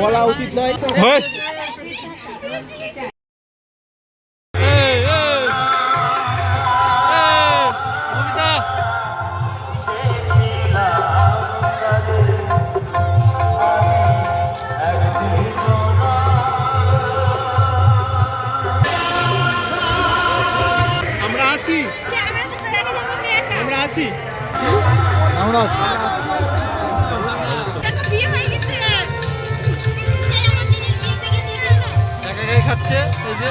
বলা উচিত নয় আমরা আছি। আমরা আছি। খাচ্ছে এই যে।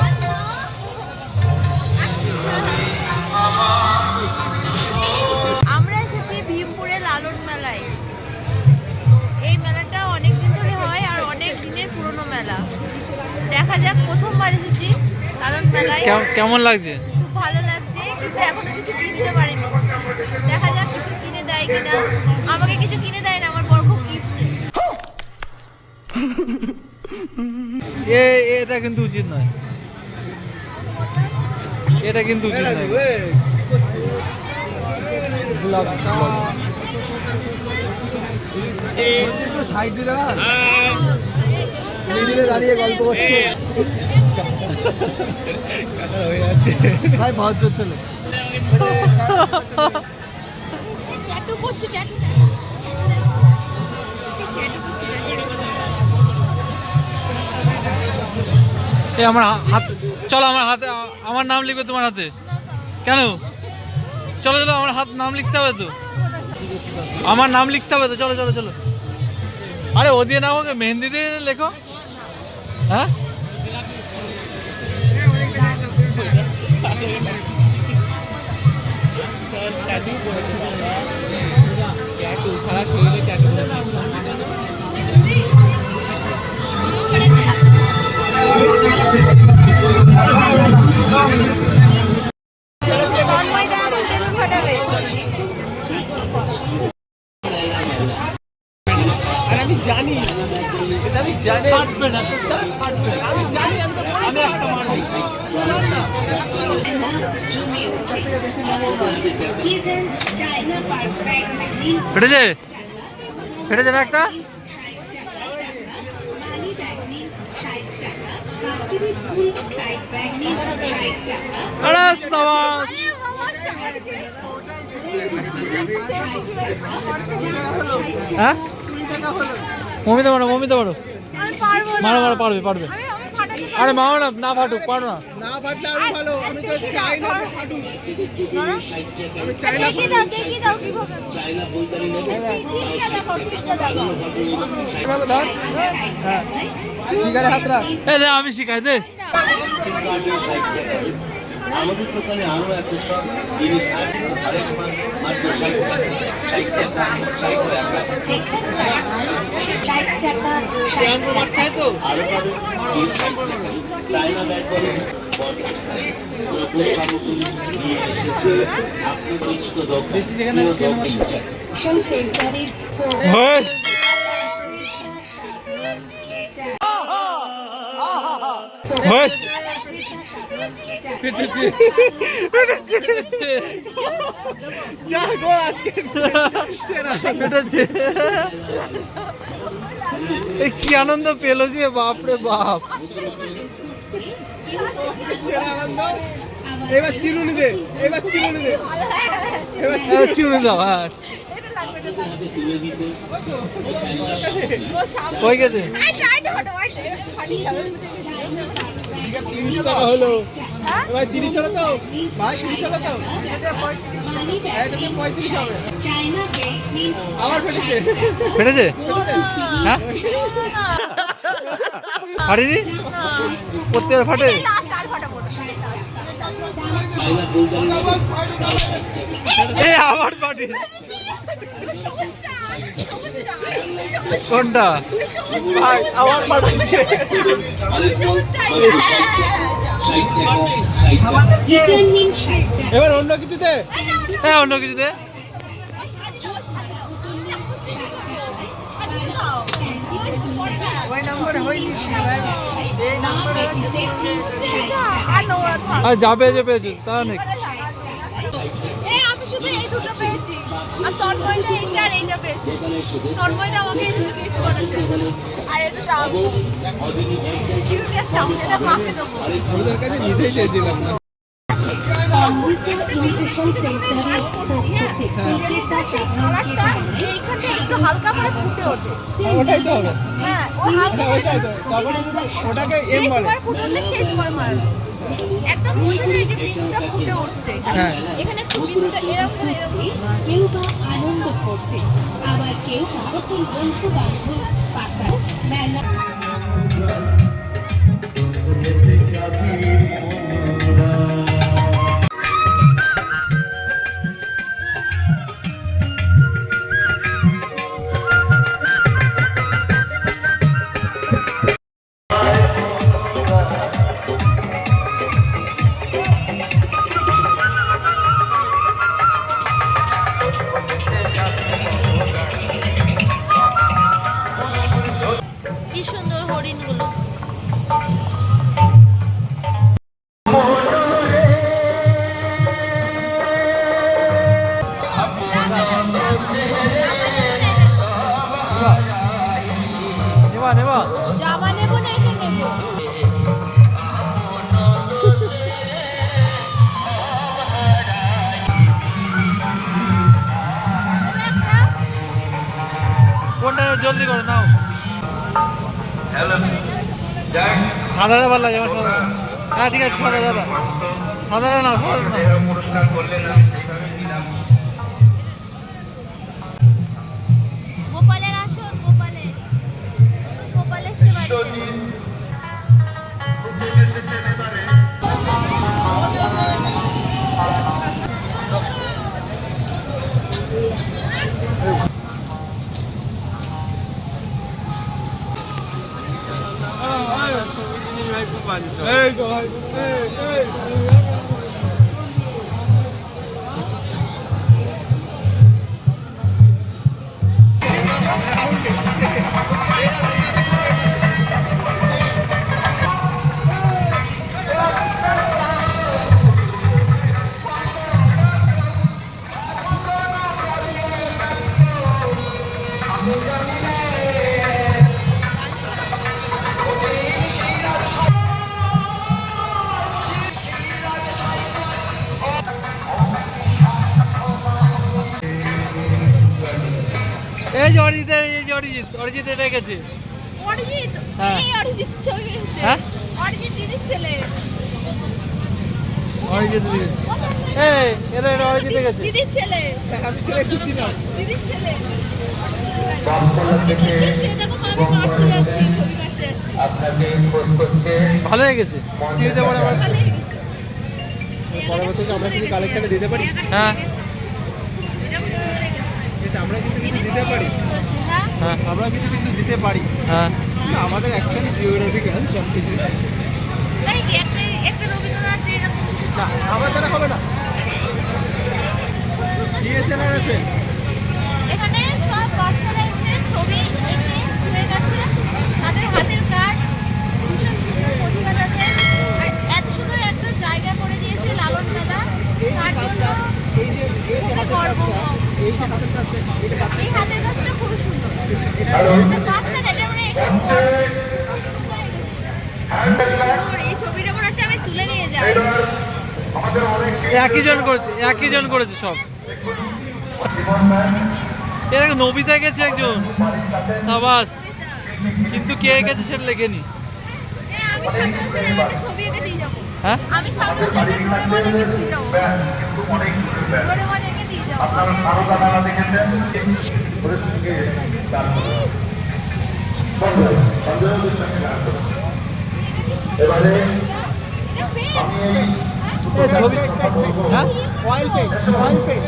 আমরা এসেছি ভীমপুরে লালন মেলায়। এই মেলাটা অনেক দিন ধরে হয় আর অনেক দিনের পুরনো মেলা। দেখা যাক প্রথমবার এসেছি লালন মেলায়। কেমন লাগছে? খুব ভালো লাগছে কিন্তু এখনও কিছু কিনতে পারিনি। দেখা যাক কিছু কিনে দেয় কিনা। আমাকে কিছু কিনে দেয় না আমার বড় খুব গিফট এ এটা কিন্তু উচিত নয়। এটা কিন্তু উচিত নয়। সাইড দিয়ে দাঁড়িয়ে গল্প করছে হয়ে আছে ভাই ভদ্র ছেলে। ট্যাটু করছে ট্যাটু। এ, আমার হাত, চলো আমার হাতে আমার নাম লিখবে তোমার হাতে। কেন? চলো চলো, আমার হাত, নাম লিখতে হবে তো। আমার নাম লিখতে হবে তো, চলো চলো চলো। আরে, ও দিয়ে নাও ওকে মেহেন্দি দিয়ে লেখো। হ্যাঁ? জানি। ফাটবে না তো তাহলে ফাটবে আমি জানি আমি তো আমি একটা মারবো ফেটেছে ফেটেছে না একটা। আরে সাবাস। হ্যাঁ? মমিতে মারো মমিতে না মারো মারো পারবে পারবে। আরে মারো না। না ফাটুক পারো না। না ফাটলে আরও ভালো আমি তো চাই না ফাটুক। না আমি চাই না দেখি দাও দেখি দাও কীভাবে দেখো এভাবে ধর। হ্যাঁ। ঠিক আছে হাত রাখ এ দে আমি শিখাই দে। আমাদের দোকানে আরও এত সব জিনিস আরেক ফেটেছে ফেটেছে যা গো আজকে সেরা ফেটেছে এ কি আনন্দ পেল যে বাপ রে বাপ। এবার চিরুনি দে এবার চিরুনি দে। এবার এ, চিউনি দাও হ্যাঁ। কই গেছে? তিরিশ টাকা হলো। এবার তিরিশ হলো তো? ভাই, তিরিশ হলো তো? হবে। আবার ফেটেছে। ফেটেছে? হ্যাঁ? ফাটেনি? প্রত্যেক ফাটে? আবার ফাটে। কোনটা? ভাই পাঠাচ্ছে। এবার অন্য কিছুতে হ্যাঁ অন্য কিছু দে। যাবে যে পেয়েছে তা এই দুটো পেয়েছি। আর তন্ময়দা এইটা আর এইটা পেয়েছে। তন্ময়দা আমাকে এই দুটো গিফট করেছে। আর এই দুটো আমি চিরুনি আর মাকে দেবো। ওদের কাছে নিতেই চেয়েছিলাম না। একটু হালকা করে ফুটে ওঠে ওটাই তো হবে। হ্যাঁ হ্যাঁ, ওটাই তো ওটাকে এম বলে। দুবার সেই দুবার মারবে। একদম বোঝা যায় যে বিন্দুটা ফুটে উঠছে এখানে। হ্যাঁ। এখানে একটু বিন্দুটা এরকম এরকম কেউ বা আনন্দ করছে আবার কেউ নতুন বন্ধু বান্ধব জামা নেব না এটা নেব? কোনটা জলদি করো নাও। ভালো লাগে হ্যাঁ ঠিক আছে সাদা দাদা নাও সাদাটা নাও। অরিজিৎ অরিজিৎ এটা গেছে অরিজিৎ? হ্যাঁ। এই অরিজিৎ ছবি এসেছে হ্যাঁ? অরিজিৎ দিদির ছেলে। অরিজিৎ দিকে এই এটা এটা অরিজিৎ গেছে দিদির ছেলে। আমি ছেলে খুঁজছি না। দিদির ছেলে। ভালো হয়ে গেছে? টিভিতে পরে আবার লেগেছে। পরের বছর কি আমরা কিছু কালেকশনে দিতে পারি? হ্যাঁ। আমরা কিন্তু দিতে পারি। হ্যাঁ? আমরা কিছু কিন্তু দিতে পারি। হ্যাঁ। আমাদের অ্যাকচুয়ালি জিওগ্রাফিক্যাল সব কিছু। না তাই কি? একটা একটা রবীন্দ্রনাথ যে এরকম কিছু আমার দ্বারা হবে না। ডিএসএলআর আছে। এখানে সব বাচ্চারা এসে ছবি এঁকে হয়ে গেছে। তাদের হাতের কাজ। ভীষণ সুন্দর প্রতিভা তাদের আর এত সুন্দর একটা জায়গা করে দিয়েছে লালন মেলা তার জন্য এই যে এই যে হাতের কাজটা এই যে হাতের কাজটা এটা বাচ্চা একই জন করেছে, একই জন করেছে সব। এর নবিতা গেছে একজন, সাবাস। কিন্তু কে গেছে সেটা লেখেনি। হ্যাঁ? সামনে বছর একটা ডোরেমন এঁকে দিয়ে যাব ডোরেমন এঁকে দিয়ে যাব এটা পেন এ, ছবি হ্যাঁ অয়েল পেন্ট অয়েল পেন্ট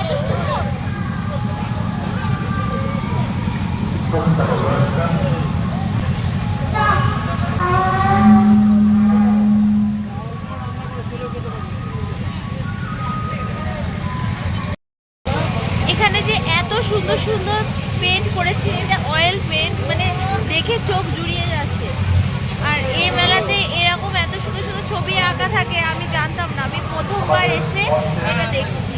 এত সুন্দর। এখানে যে এত সুন্দর সুন্দর পেন্ট করেছে, এটা অয়েল পেন্ট মানে দেখে চোখ জুড়িয়ে যাচ্ছে। আর এই মেলাতে এরকম এত সুন্দর সুন্দর ছবি আঁকা থাকে, আমি জানতাম না। আমি প্রথমবার এসে এটা দেখছি।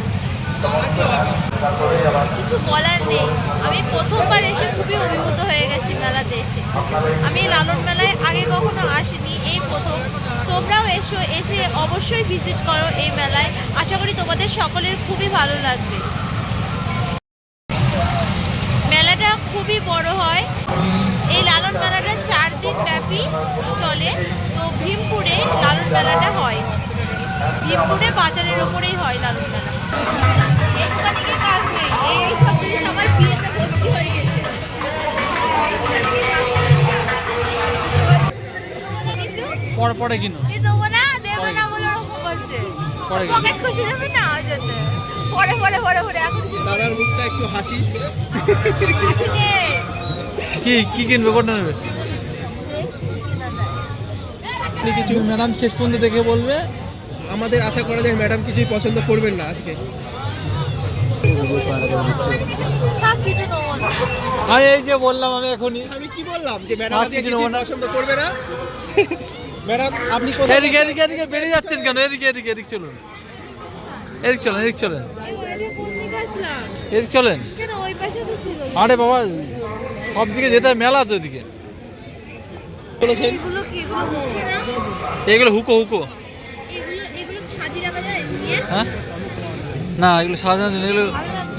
কিছু বলার নেই। আমি প্রথমবার এসে খুবই অভিভূত হয়ে গেছি মেলাতে এসে। আমি লালন মেলায় আগে কখনো আসিনি, এই প্রথম। তোমরাও এসো, এসে অবশ্যই ভিজিট করো এই মেলায়। আশা করি তোমাদের সকলের খুবই ভালো লাগবে। খুবই বড় হয়। এই লালন মেলাটা চার দিন ব্যাপী চলে। তো ভীমপুরে লালন মেলাটা হয়। ভীমপুরে বাজারের ওপরেই হয় লালন মেলা। পরে পরে কিনো। দেবো না দেবো না বলে ওরকম বলছে। পরে পকেট খুশি দেবে না? ওই জন্য পরে পরে পরে পরে এখন দাদার মুখটা একটু হাসি। খুশি নে কি কি কিনবে? কোনটা নেবে? আপনি কিছু ম্যাডাম শেষ পর্যন্ত দেখে বলবে। আমাদের আশা করা যায় ম্যাডাম কিছুই পছন্দ করবেন না আজকে। এই যে বললাম আমি এখনই। আমি কি বললাম? যে ম্যাডাম আজকে কিছু। পছন্দ করবে না? ম্যাডাম আপনি কোথায় এদিকে এদিকে এদিকে বেরিয়ে যাচ্ছেন কেন? এদিকে এদিকে এদিক চলুন। এদিক চলেন এদিক চলেন। এদিক চলেন। আরে বাবা সব দিকে যেতে হয় মেলা তো এদিকে। বলেছেন? এগুলো না? হুকো হুকো। হ্যাঁ? না এগুলো সাজানো জিনিস, এগুলো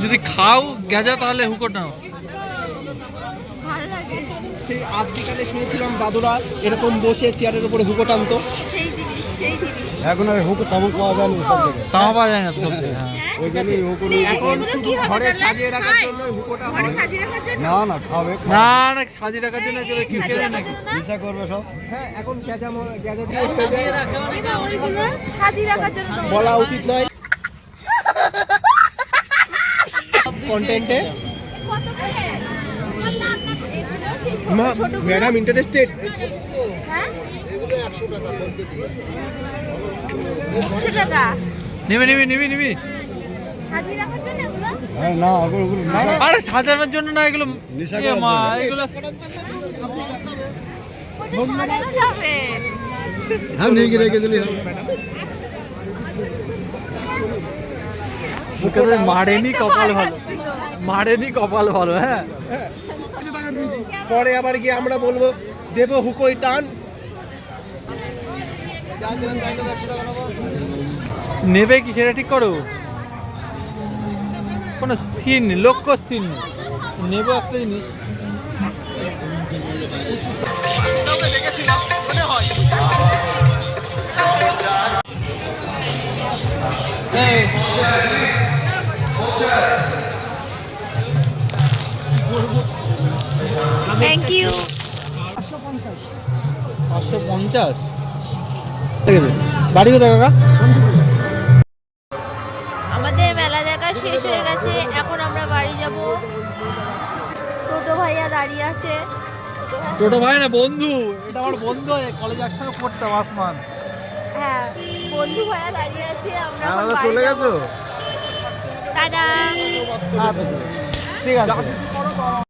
যদি খাও গেজা তাহলে হুকো নাও ভালো সেই আদিকালে শুনেছিলাম দাদুরা এরকম বসে চেয়ারের উপরে হুকো টানতো। সেই জিনিস সেই জিনিস। এখন আর হুক তেমন পাওয়া যায় না সব জায়গায়। তামা পাওয়া যায় না সব জায়গায়, হ্যাঁ। ওই হুক এখন শুধু ঘরে সাজিয়ে রাখার? জন্য হুকোটা ঘরে সাজিয়ে রাখার জন্য? না না খাবে না না সাজিয়ে রাখার জন্য কি নাকি করবে সব। হ্যাঁ এখন দিয়ে হয়ে সাজিয়ে রাখার জন্য বলা উচিত নয়। কন্টেন্টে কত করে? মা ম্যাডাম ইন্টারেস্টেড হ্যাঁ? নিবি নিবি নিবি নিবি। হ্যাঁ না ওগুলো ওগুলো আরে সাজানোর জন্য না এগুলো মা যাবে। হ্যাঁ নিয়ে গিয়ে রেখে দিলি হবে। মুখে তো মারেনি কপাল ভালো। মারেনি কপাল ভালো হ্যাঁ। পরে আবার গিয়ে আমরা বলব দেব হুকোই টান। নেবে কি সেটা ঠিক করো? কোনো স্থির নেই লক্ষ্য স্থির নেই। নেব একটা জিনিস। দেখেছিলাম মনে হয় এই, থ্যাংক ইউ পাঁচশো পঞ্চাশ। ঠিক আছে বাড়ি কোথায় কাকা? আমাদের মেলা দেখা শেষ হয়ে গেছে এখন আমরা বাড়ি যাব। টোটো ভাইয়া দাঁড়িয়ে আছে। টোটো ভাই না বন্ধু। এটা আমার বন্ধু কলেজ একসঙ্গে পড়তাম আসমান। হ্যাঁ বন্ধু ভাইয়া দাঁড়িয়ে আছে আমরা বাড়ি চলে গেছো? টাটা। আচ্ছা ঠিক আছে।